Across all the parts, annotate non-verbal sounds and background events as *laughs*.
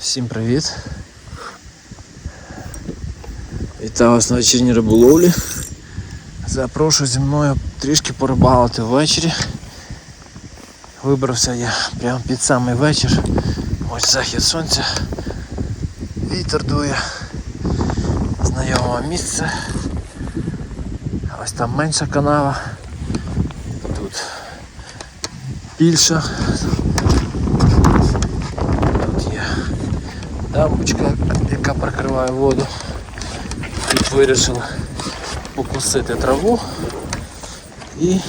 Всім привіт! Вітаю вас на вечірній риболовлі. Запрошую зі мною трішки порибалити ввечері. Вибрався я прямо під самий вечір. Ось захід сонця. Вітер дує. Знайоме місце. Ось там менша канава. Тут більша. Тут є дамбочка, яка воду. Тут вирішили покусити траву і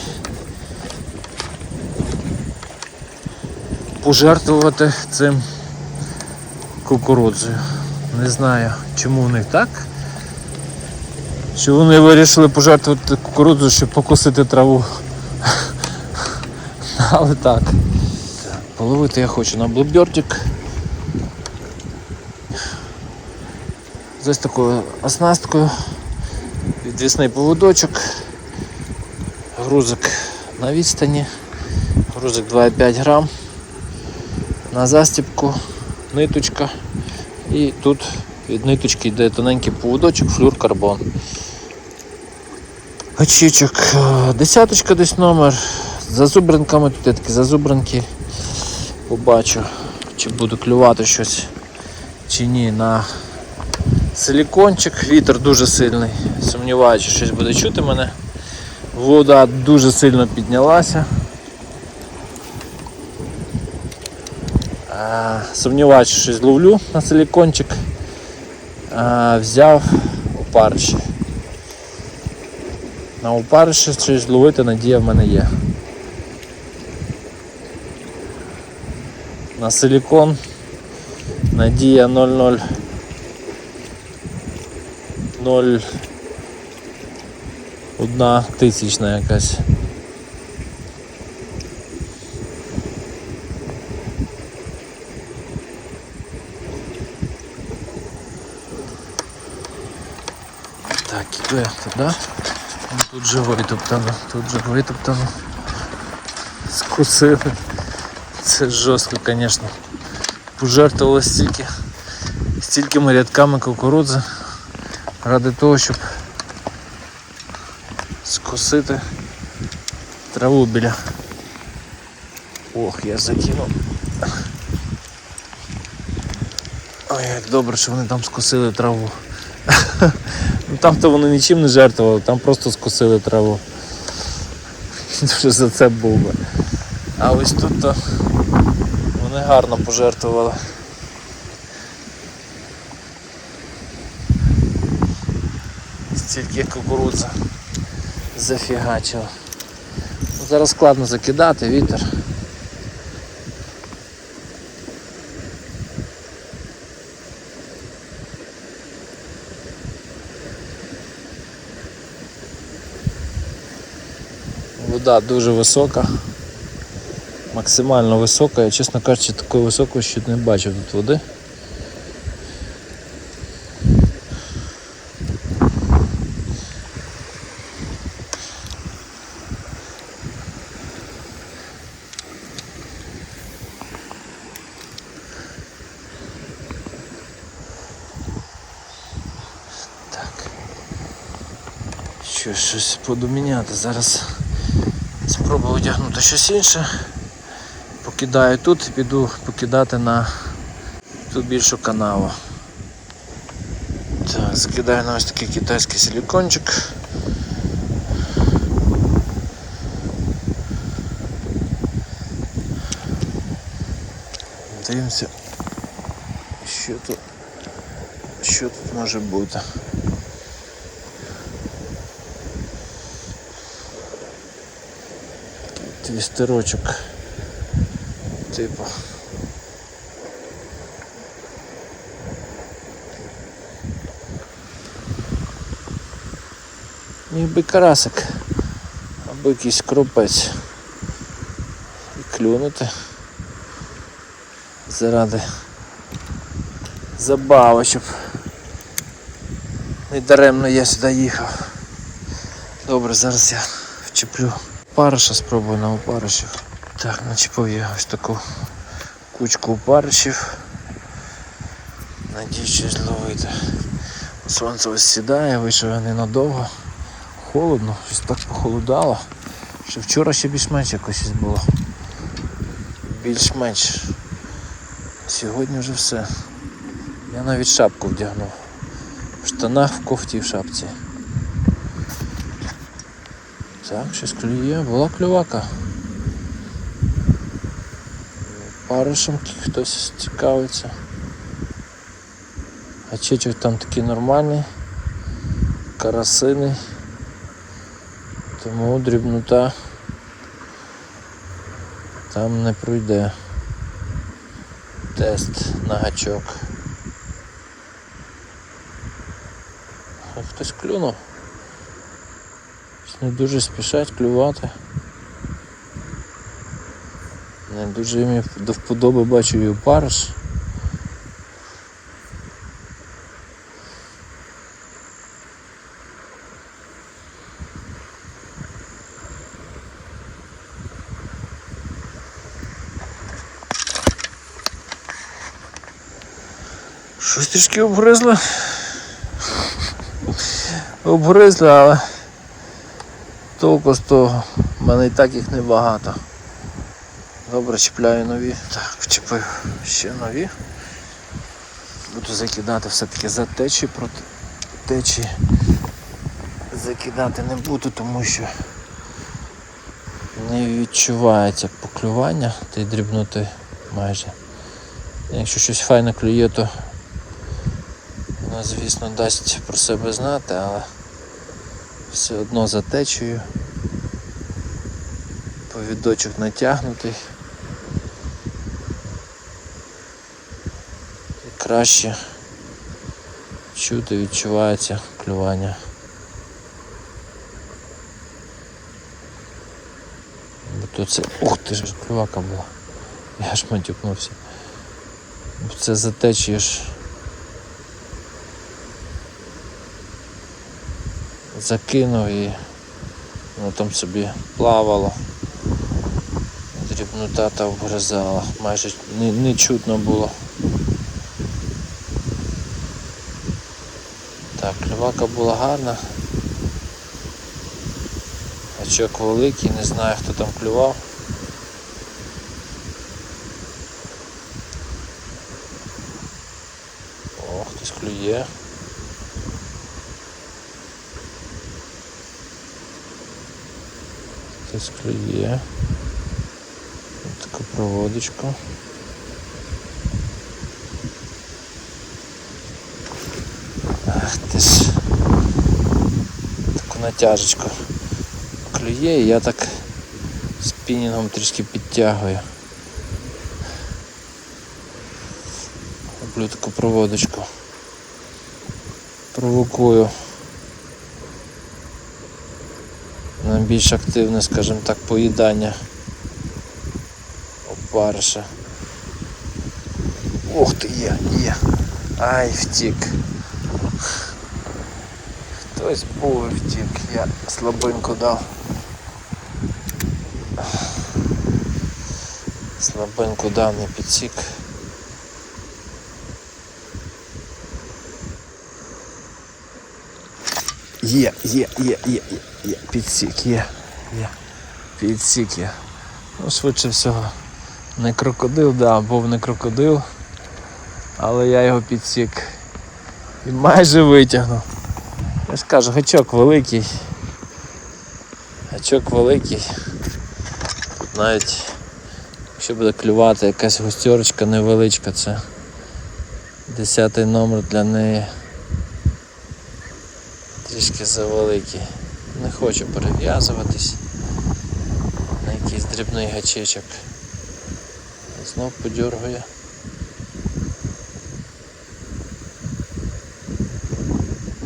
пожертвувати цим кукурудзою. Не знаю, чому в них так. Що вони вирішили пожертвувати кукурудзу, щоб покусити траву. *laughs* Але так. Половити я хочу на блубердик. З ось такою оснасткою, відвісний поводочок, грузик на відстані, грузик 2,5 грам, на застіпку, ниточка. І тут від ниточки йде тоненький поводочок, флюр карбон. Очічок, е, десяточка десь номер, з зазубринками, тут є такі зазубринки, побачу, чи буду клювати щось чи ні на силікончик, вітер дуже сильний. Сумніваюся, що щось буде чути мене. Вода дуже сильно піднялася. А, Сумніваюся, що щось ловлю на силікончик. Взяв опариші. На опариші щось ловити надія в мене є. На силікон надія 00 0 одна тисячна якась. Так, іду я туди. Ну, Тут же витоптано, тут же витоптано. Скусили. Це жорстко, звісно. Пожертвували стільки, стількими рядками кукурудзи Ради того, щоб скосити траву біля. Ох, я закинув. Ой, як добре, що вони там скосили траву. *laughs* Ну там то вони нічим не жертвували, там просто скосили траву. *laughs* Дуже за це був би. А ось тут то вони гарно пожертвували. Стільки кукурудза зафігачила. Зараз складно закидати, вітер. Вода дуже висока, максимально висока. Я, чесно кажучи, такої високої ще не бачив тут води. Що, щось буду. Зараз спробую одягнути щось інше. Покидаю тут і піду покидати на ту більшу канаву. Так, закидаю на ось такий китайський силікончик. Дивимося, що тут, що тут може бути. Твістерочок. Типу. Ніби карасик. Або якийсь кропець. І клюнути. Заради забави, щоб не даремно я сюди їхав. Добре, зараз я вчеплю Париша спробую на опаришах. Так, начепив я ось таку кучку опаришів. Надіюсь щось зловити. Сонце ось сідає, вийшов ненадовго. Холодно, щось так похолодало. Що вчора ще більш-менш якось було. Більш-менш. Сьогодні вже все. Я навіть шапку вдягнув. В штанах, в кофті в шапці. Так, щось клює, була клювака. Паришем хтось цікавиться. А чечок там такий нормальний, карасиний, тому дрібнота там не пройде тест на гачок. Хтось клюнув. Не дуже спішать клювати. Не дуже їм до вподоби бачу і опариш. Щось трішки обгризли. Обгризли, але того. У мене і так їх небагато. Добре, чіпляю нові. Так, вчепив ще нові. Буду закидати все-таки за течі проти течі. Закидати не буду, тому що не відчувається поклювання та й дрібноти майже. Якщо щось файне клює, то вона, звісно, дасть про себе знати, але все одно за течею. Повідочок натягнутий. І краще чути, відчувається клювання. Бо то це... Ух ти ж клювака була. Я ж матюкнувся. Це за течією ж закинув і воно там собі плавало. Дрібнота та вгризала, майже не, не чутно було. Так, клювака була гарна. Очок великий, не знаю хто там клював. О, хтось клює. Хтось клює. Ось Таку проводочку. Ах ти. Таку натяжечку клює і я так спінінгом трішки підтягую. Роблю таку проводочку. Провокую. на більш активне, скажімо так, поїдання опариша. Ух ти є, є. Ай, втік. Хтось був втік, я слабинку дав. Слабинку дав, не підсік. Є, є, є, є, є, є, підсік, є, є, підсік є. Ну, швидше всього, не крокодил, да, був не крокодил, але я його підсік і майже витягнув. Я ж кажу, гачок великий. Гачок великий. Тут навіть якщо буде клювати якась густерочка невеличка, це десятий номер для неї трішки завеликий. Не хочу перев'язуватись на якийсь дрібний гачечок. Знов подергує.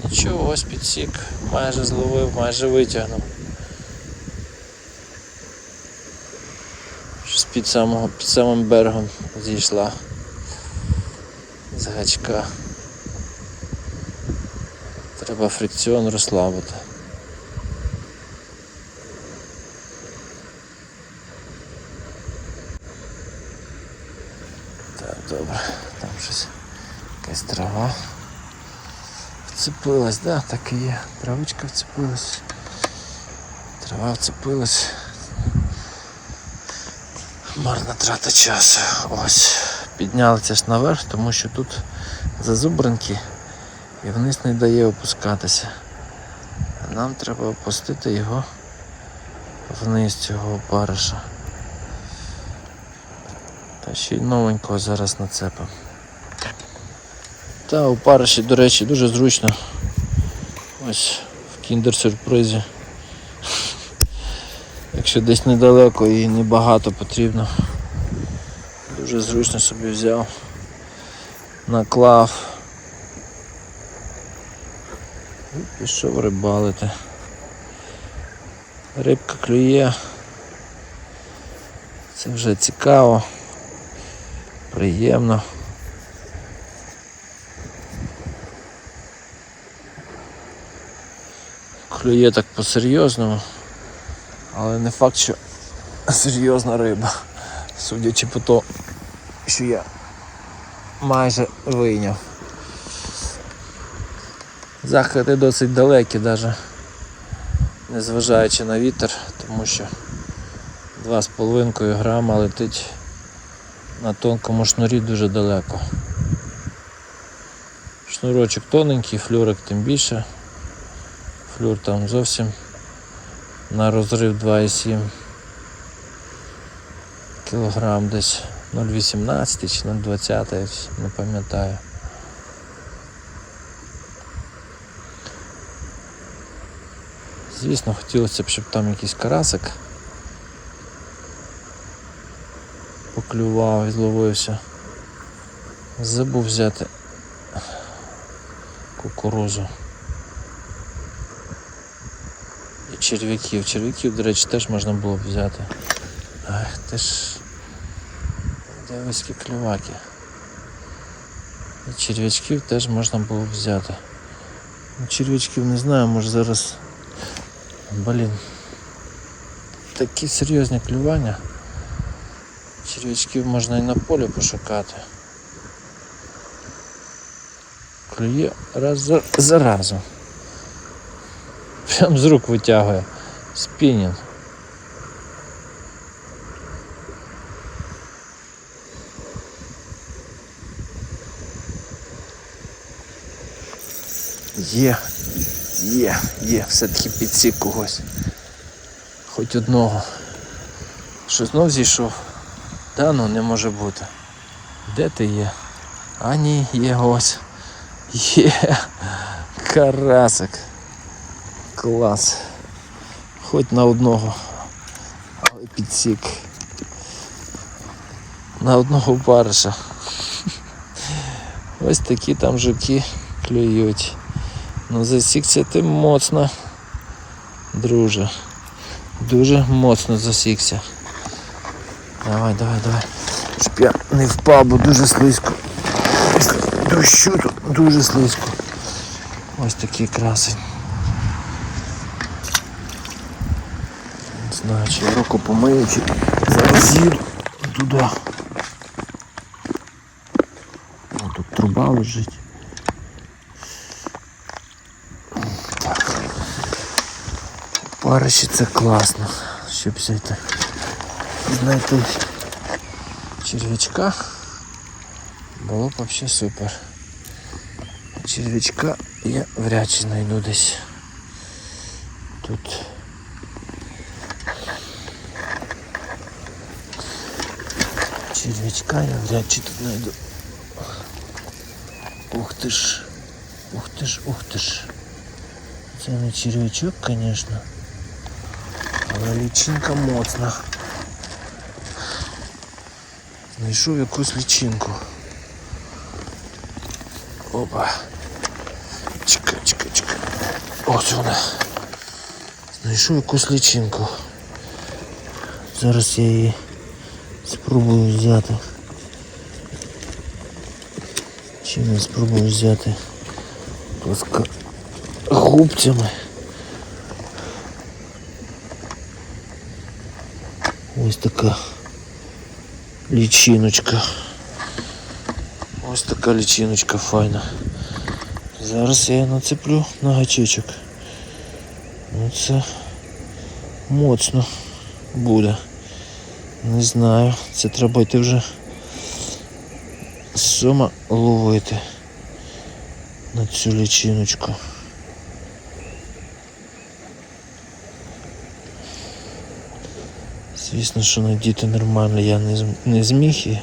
Нічого, ось підсік, майже зловив, майже витягнув. Щось під, самого, під самим берегом зійшла з гачка. Треба фрикціон розслабити. Так, добре, там щось Якась трава. Вцепилась, да, так і є. Травичка вцепилась. Трава вцепилась. Марна трата часу. Ось. Піднялися ж наверх, тому що тут зазубринки і вниз не дає опускатися. А нам треба опустити його вниз цього опариша. Ще й новенького зараз нацепимо. Та у париші, до речі, дуже зручно. Ось в кіндер-сюрпризі. Якщо десь недалеко і небагато потрібно. Дуже зручно собі взяв. Наклав. І пішов рибалити. Рибка клює. Це вже цікаво, приємно. Клює так по-серйозному, але не факт, що серйозна риба, судячи по тому, що я майже вийняв. Захити досить далекі, навіть незважаючи на вітер, тому що 2,5 грама летить на тонкому шнурі дуже далеко. Шнурочок тоненький, флюрик тим більше. Флюр там зовсім на розрив 2,7 кілограм десь 0,18 чи 0,20, не пам'ятаю. Звісно, хотілося б, щоб там якийсь карасик поклював і зловився. Забув взяти кукурузу. І черв'яків. Черв'яків, до речі, теж можна було б взяти. Ах, ти ж дивиські клюваки. І черв'ячків теж можна було б взяти. Ну, Черв'ячків не знаю, може зараз. Блін. Такі серйозні клювання. Черв'ячків можна і на полі пошукати. Клює раз за, за разом. Прям з рук витягує. Спінінг. Є, є, є, все-таки підсік когось. Хоч одного. Що знов зійшов? Та ну не може бути. Де ти є? А ні, є ось. Є. Карасик. Клас. Хоч на одного. Але підсік. На одного бариша. *laughs* Ось такі там жуки клюють. Ну засікся ти моцно, друже. Дуже моцно засікся. Давай, давай, давай. Щоб я не впав, бо дуже слизько. Дощу тут дуже слизько. Ось такий красень. Не знаю, чи руку помию, чи зараз туди. О, тут труба лежить. Так. Париші це класно, щоб взяти. Знайти черв'ячка було б взагалі супер. Черв'ячка я вряд чи знайду десь. Тут. Черв'ячка я вряд чи тут знайду. Ух ти ж. Ух ти ж, ух ти ж. Це не черв'ячок, звісно. Але лічинка моцна. Знайшов якусь лічинку. Опа. Чекай, чекай, чекай. Ось вона. Знайшов якусь лічинку. Зараз я її спробую взяти. Чим я спробую взяти? Плоска губцями. Ось така лічиночка. Ось така лічиночка файна. Зараз я її нацеплю на гачечок. Ну це моцно буде. Не знаю, це треба йти вже з сома ловити на цю лічиночку. Звісно, що надіти нормально я не, не зміг і.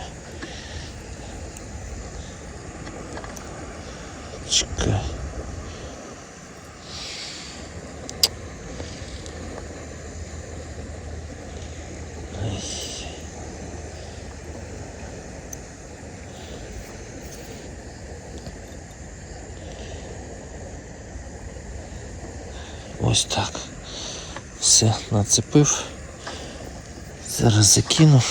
Ось так. Все, нацепив. Зараз закину.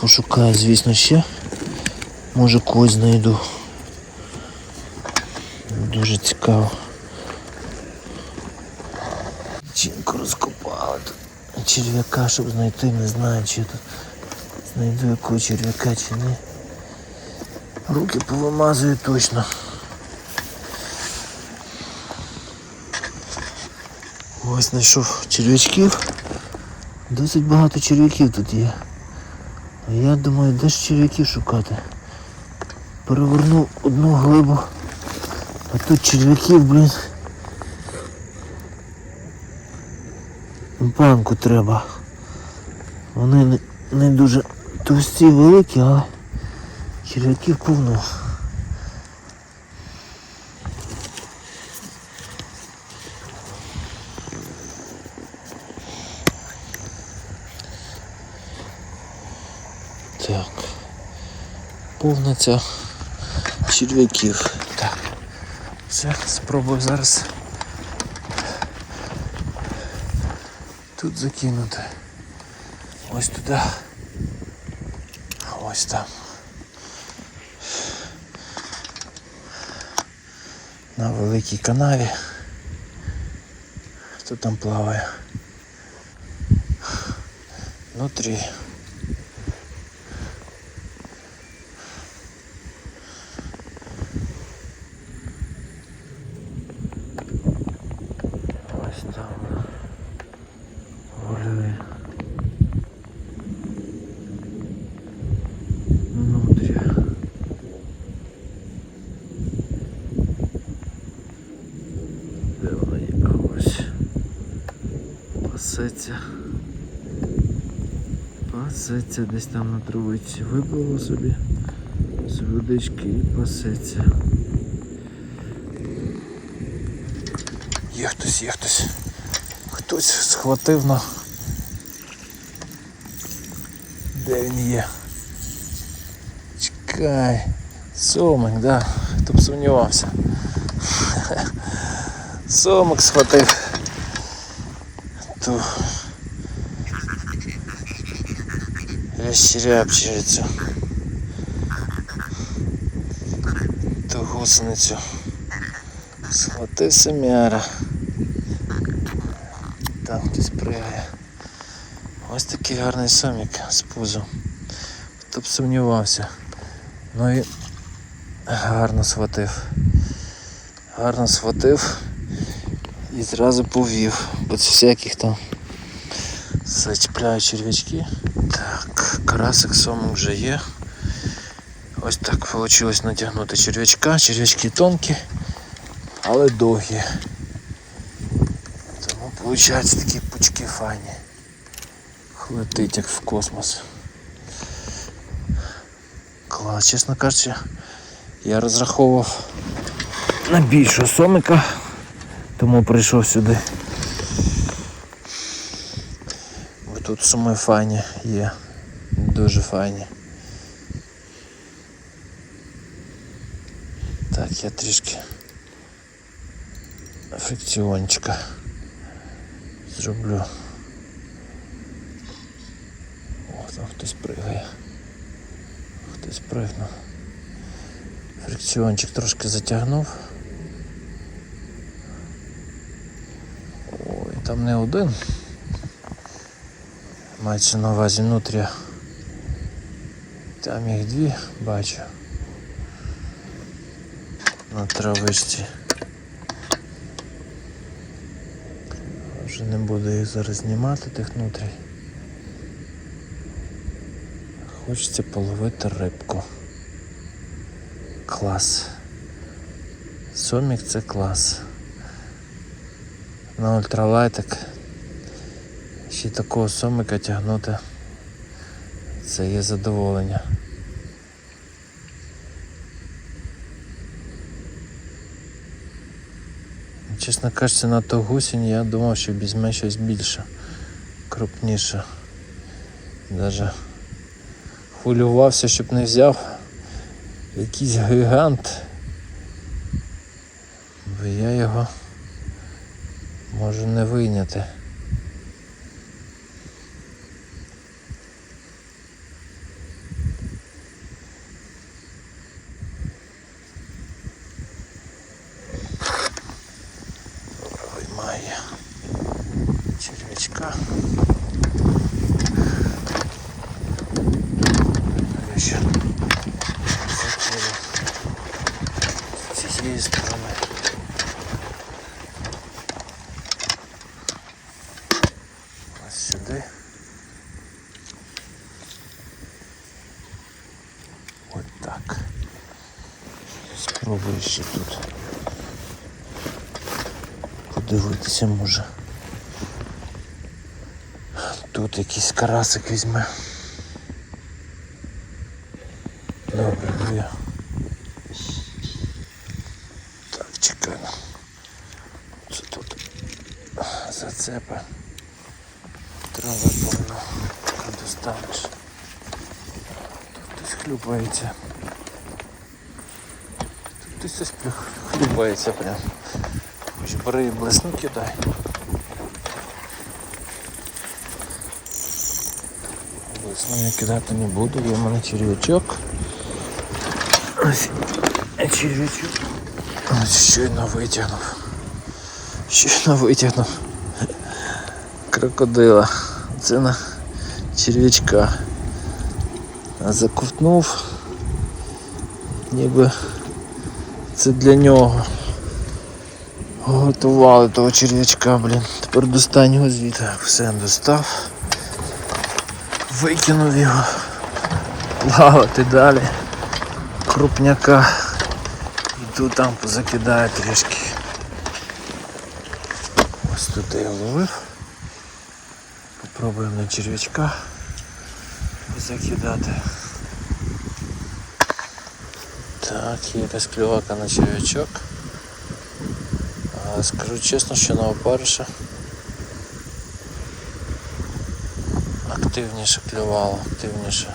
Пошукаю, звісно, ще. Може когось знайду. Дуже цікаво. Чинку розкопали тут. Черв'яка, щоб знайти, не знаю, чи тут знайду якого черв'яка чи ні. Руки повимазую точно. Ось знайшов черв'ячків. Досить багато черв'яків тут є. Я думаю, де ж черв'яків шукати. Перевернув одну глибу. А тут черв'яків, блін. Банку треба. Вони не, не дуже товсті великі, але черв'яків повно. Так. Повна ця черв'яків. Так. Все, спробую зараз тут закинути. Ось туди. Ось там. На великій канаві. Хто там плаває? Внутрі. Ось там. Внутрі. Де вона. Пасеться. Пасеться десь там на травиці. Випало собі з водички і пасеться. Є хтось, є хтось. Хтось схватив на. Де він є? Чекай. Сомик, да. Хто б сумнівався. *laughs* Сомик схватив. Ту. Ящерябчицю. Ту гусеницю. Схватив семяра. Там хтось пригає. Ось такий гарний сомік з пузом. Хто б сумнівався. Ну і гарно схватив. Гарно схватив і зразу повів, бо всяких там зачіпляють черв'ячки. Так, карасик сомик вже є. Ось так вийшло натягнути черв'ячка. Черв'ячки тонкі, але довгі. Тому виходить такі пучки файні. Летить як в космос. Клас, чесно кажучи, я розраховував на більшого сомика, тому прийшов сюди. Бо тут суми файні є. Дуже файні. Так, я трішки фрикціончика зроблю. О, хтось пригає. Хтось пригнув. Фрикціончик трошки затягнув. Ой, там не один. Мається на увазі внутрі. Там їх дві бачу. на травичці. Вже не буду їх зараз знімати тих нутрій. Хочеться половити рибку. Клас. Сомік це клас. На ультралайтик ще такого сомика тягнути. Це є задоволення. Чесно кажучи, на ту гусінь я думав, що візьме щось більше, крупніше. Даже хвилювався, щоб не взяв якийсь гігант. Бо я його можу не вийняти. Добре, виймає червячка. Я ще закину з цієї сторони. Ось сюди. Ось так. Спробую ще тут подивитися може. Тут якийсь карасик візьме. Добре, ну я. Так, чекаємо. Це тут зацепи. Трави повно. Не достанеш. Тут хтось хлюпається. Хтось плю- прям. Хоч бери і блесну кидай. Блесну я кидати не буду, є в мене червячок. Ось червячок. Ось щойно витягнув. Щойно витягнув. Крокодила. Це на червячка. Заковтнув. Ніби це для нього. Готували того черв'ячка, блін. Тепер достань його звідти. Все достав. Викинув його. Плавати далі. Крупняка. Іду там позакидаю трішки. Ось тут я ловив. Попробуємо на черв'ячка закидати. Так, якась клювака на черв'ячок. Скажу чесно, що на опариша активніше клювало, активніше.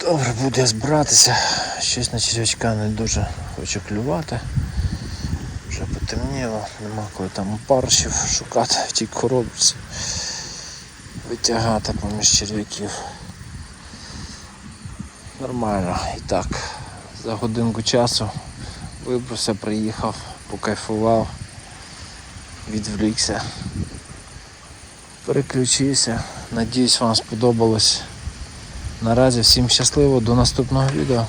Добре, буду я збиратися. Щось на червячка не дуже хочу клювати. Вже потемніло, нема коли там опаришів шукати в тій коробці. Витягати поміж черв'яків. Нормально і так. За годинку часу вибрався, приїхав, покайфував, відвлікся, переключився. Надіюсь вам сподобалось. Наразі всім щасливо, до наступного відео.